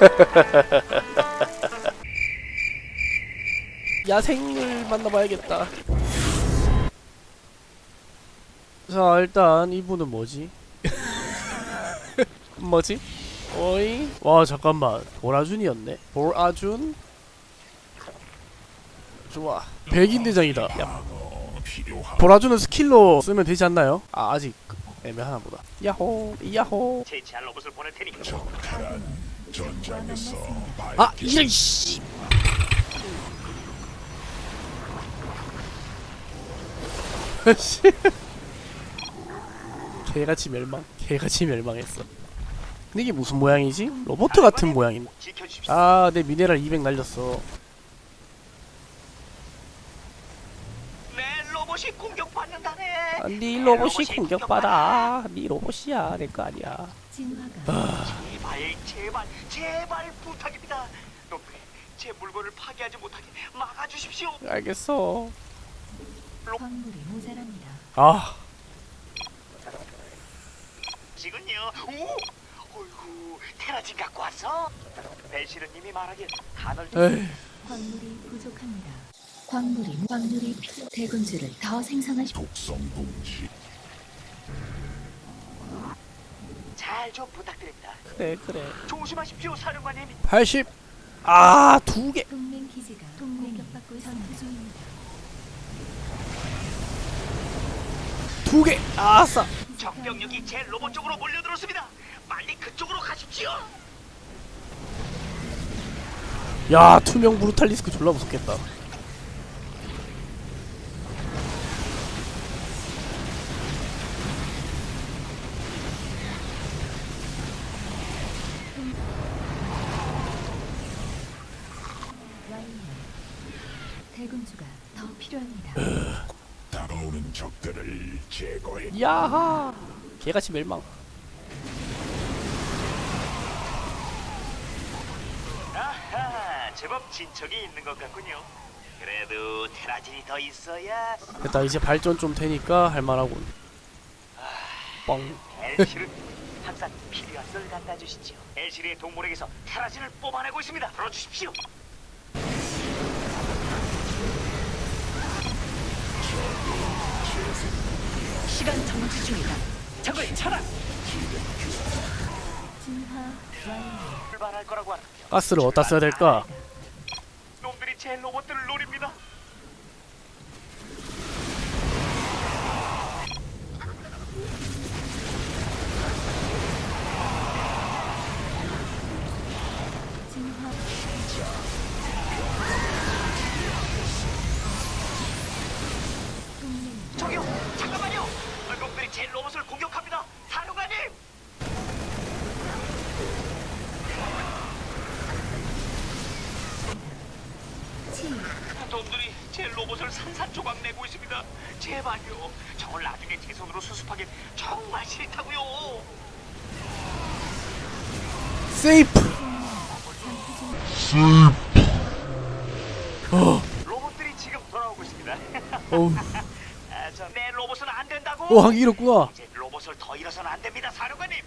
야생을 만나봐야겠다. 자, 일단 이분은 뭐지? 뭐지? 어이? 와, 잠깐만. 보라준이었네. 보라준? 좋아. 백인 대장이다. 야. 보라준은 스킬로 쓰면 되지 않나요? 아, 아직 애매하나 보다. 야호, 야호. 제치할 로봇을 보낼 테니 아, 이런 씨. 씨. 개같이 멸망. 개같이 멸망했어. 근데 이게 무슨 모양이지? 로봇 같은 모양인. 지켜주십시오. 아, 내 미네랄 200 날렸어. 내 로봇이 공격받는다 네. 아, 네 로봇이 공격받아. 네 로봇이야. 내 거 아니야. 진화가 제발 제발 제발 부탁입니다. 놈들이 제 물건을 파괴하지 못하게 막아주십시오. 알겠어. 광물이 모자랍니다. 아, 지금요. 오, 어이구 테라진 갖고 왔어? 벨시르님이 말하길 간헐 에이. 광물이 부족합니다. 광물이 광물이 필요. 대군주를 더 생성하시. 잘좀 부탁드립니다. 그래, 그래. 조심하십시오, 사령관님. 80. 아, 두 개. 동맹 기지가 동맹 공격받고 전투 중입니다. 두 개. 아싸. 적병력이 제 로봇 쪽으로 몰려들었습니다. 빨리 그쪽으로 가십시오. 야, 투명 브루탈리스크 졸라 무섭겠다. 대군주가 더 필요합니다. 다가오는 적들을 제거해 야하. 개같이 멸망. 아하, 제법 진척이 있는 것 같군요. 그래도 테라진이 더 있어야 됐다. 이제 발전 좀 되니까 할만하군. 뻥. 엘시르 항상 필요한 걸 갖다 주시죠. 엘시르의 동물에게서 테라진을 뽑아내고 있습니다. 들어주십시오. 정지 중이다. 적을 쳐라. 진화. 출발할 거라고 하는군요. 가스를 어디다 써야 될까? 놈들이 제 로봇을 공격합니다. 사령관님. 놈들이 제 로봇을 산산조각 내고 있습니다. 제발요. 저걸 나중에 제 손으로 수습하기 정말 싫다고요. 세이프. 로봇들이 지금 돌아오고 있습니다. 어우. 아, 저내 로봇은 한개 잃었구나. 이제 로봇을 더 잃어서는 안 됩니다, 사령관님.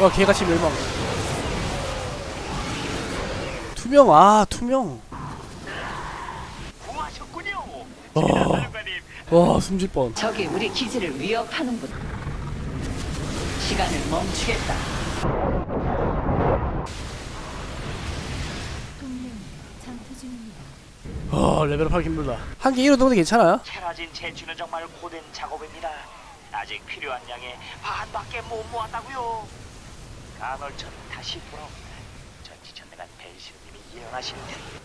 와, 개같이 멸망. 투명, 아, 투명. 구하셨군요. 어. 제가 사령관님. 와, 숨질 뻔. 적이 우리 기지를 위협하는군. 시간을 멈추겠다. 아, 레벨업 하기 힘들다. 한개 잃어도 괜찮아요? 테라진 채취는 정말 고된 작업입니다. 아직 필요한 양의 반밖에 못 모았다고요. 간헐천이 다시 돌아옵니다. 전지전능한 벨시르님이 예언하신 대로.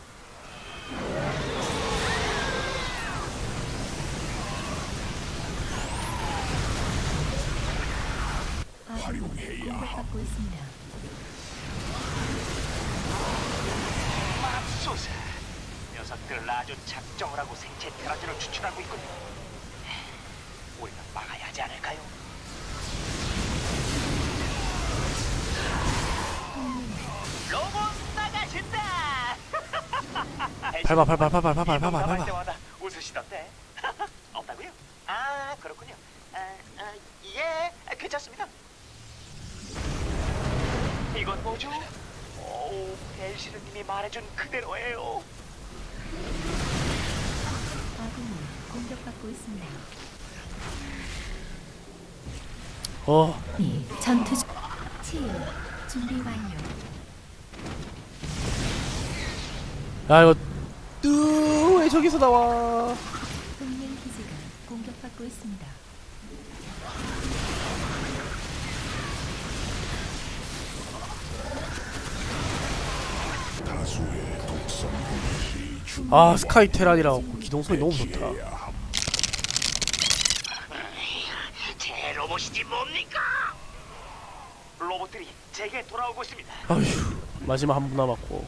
공격받고 있습니다. 맙소사. 녀석들 아주 작정을 하고 생체 테라진을 추출하고 있군요. 우리가 막아야 하지 않을까요? 로봇 나가신다. 밟아, 밟아, 밟아, 밟아, 밟아, 밟아, 할 밟아. 때마다 웃으시던데. 없다고요? 아 그렇군요. 아, 아, 예, 괜찮습니다. 이건 뭐죠? 오, 벨시르님이 말해준 그대로예요. 아군이 공격받고 있습니다. 어 이 전투 중 치유 준비 완료. 야 이거 뚜왜 저기서 나와 동맹 기지가 공격받고 있습니다. 다수의 아 스카이 테란이라고 기동성이 너무 좋다 제 로봇이지 뭡니까? 로봇들이 제게 돌아오고 있습니다. 아휴 마지막 한 분 남았고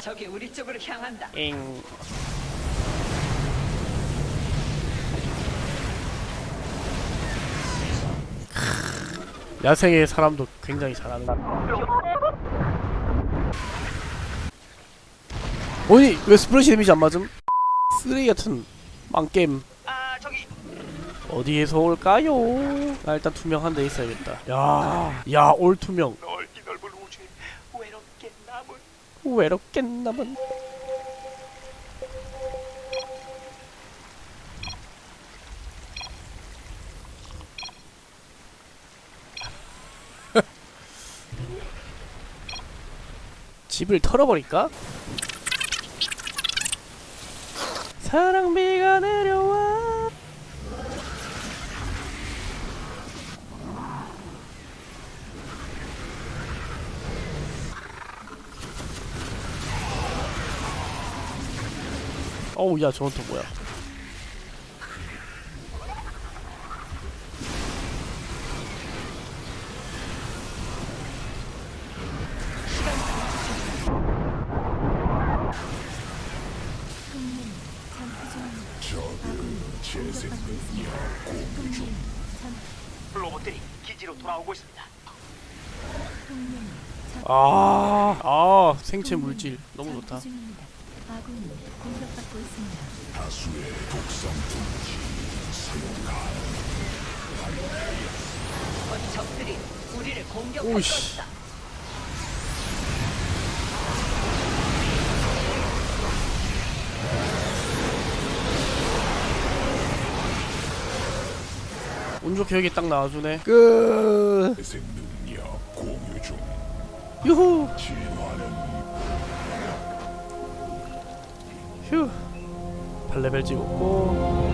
적이 우리 쪽으로 향한다. 엥 야생의 사람도 굉장히 잘하는 아니 왜 스플래시 데미지 안 맞음? 쓰레기 같은 망게임 아, 저기. 어디에서 올까요? 나 일단 투명한 데 있어야겠다. 야, 야 올 투명. 넓기 넓은 우주에 외롭게 남은 외롭게 남은 집을 털어버릴까? 사랑비가 내려와 어우 야 저건 또 뭐야 동맹 전투 중입니다. 적은 재생 공격받고 있습니다. 동맹 전 로봇들이 기지로 돌아오고 있습니다. 동맹 전 아, 아 생체 물질 너무 전투 좋다 중입니다. 아군이 공격받고 있습니다. 다수의 독성 분지 어, 적들이 우리를 공격하고 오이씨. 있다. 좋게 여기 딱 나와주네. 끝. 재생 능력 공유 중. 유후. 진화는 휴. 8레벨 찍었고